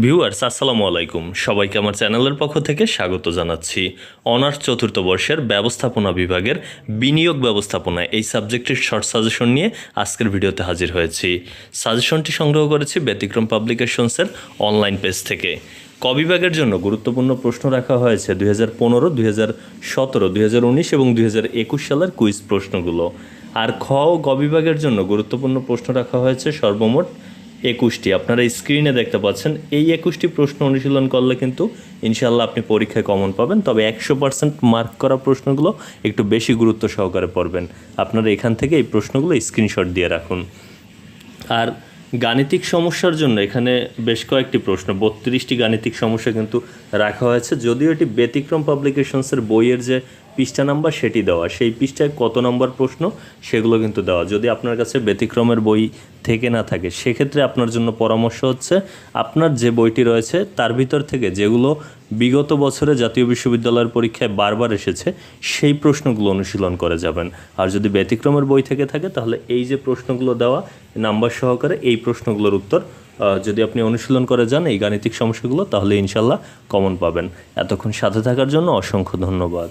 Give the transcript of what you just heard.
Viewers, আসসালামু আলাইকুম। সবাইকে আমার চ্যানেলের পক্ষ থেকে স্বাগত জানাচ্ছি। অনার্স চতুর্থ বর্ষের ব্যবস্থাপনা বিভাগের বিনিয়োগ ব্যবস্থাপনা এই সাবজেক্টের শর্ট সাজেশন নিয়ে আজকের ভিডিওতে হাজির হয়েছি। সাজেশনটি সংগ্রহ করেছি ব্যতিক্রম পাবলিকেশনসের অনলাইন পেজ থেকে। ক বিভাগের জন্য গুরুত্বপূর্ণ প্রশ্ন রাখা হয়েছে দুই হাজার পনেরো, দুই হাজার সতেরো, দুই হাজার উনিশ এবং দুই হাজার একুশ সালের কুইজ প্রশ্নগুলো। আর খ ও বিভাগের জন্য গুরুত্বপূর্ণ প্রশ্ন রাখা হয়েছে সর্বমোট একুশটি। আপনারা স্ক্রিনে দেখতে পাচ্ছেন, এই একুশটি প্রশ্ন অনুশীলন করলে কিন্তু ইনশাল্লাহ আপনি পরীক্ষায় কমন পাবেন। তবে একশো পার্সেন্ট মার্ক করা প্রশ্নগুলো একটু বেশি গুরুত্ব সহকারে পড়বেন। আপনারা এখান থেকে এই প্রশ্নগুলো স্ক্রিনশট দিয়ে রাখুন। আর গাণিতিক সমস্যার জন্য এখানে বেশ কয়েকটি প্রশ্ন, বত্রিশটি গাণিতিক সমস্যা কিন্তু রাখা হয়েছে। যদিও এটি ব্যতিক্রম পাবলিকেশনসের বইয়ের যে পৃষ্ঠা নাম্বার সেটি দেওয়া। সেই পৃষ্ঠায় কত নম্বর প্রশ্ন সেগুলো কিন্তু দেওয়া। যদি আপনার কাছে ব্যতিক্রমের বই থেকে না থাকে, সেক্ষেত্রে আপনার জন্য পরামর্শ হচ্ছে, আপনার যে বইটি রয়েছে, তার ভিতর থেকে যেগুলো বিগত বছরে জাতীয় বিশ্ববিদ্যালয়ের পরীক্ষায় বারবার এসেছে, সেই প্রশ্নগুলো অনুশীলন করে যাবেন। আর যদি ব্যতিক্রমের বই থেকে থাকে, তাহলে এই যে প্রশ্নগুলো দেওয়া, নাম্বার সহকারে এই প্রশ্নগুলোর উত্তর যদি আপনি অনুশীলন করে যান এই গাণিতিক সমস্যাগুলো, তাহলে ইনশাল্লাহ কমন পাবেন। এতক্ষণ সাথে থাকার জন্য অসংখ্য ধন্যবাদ।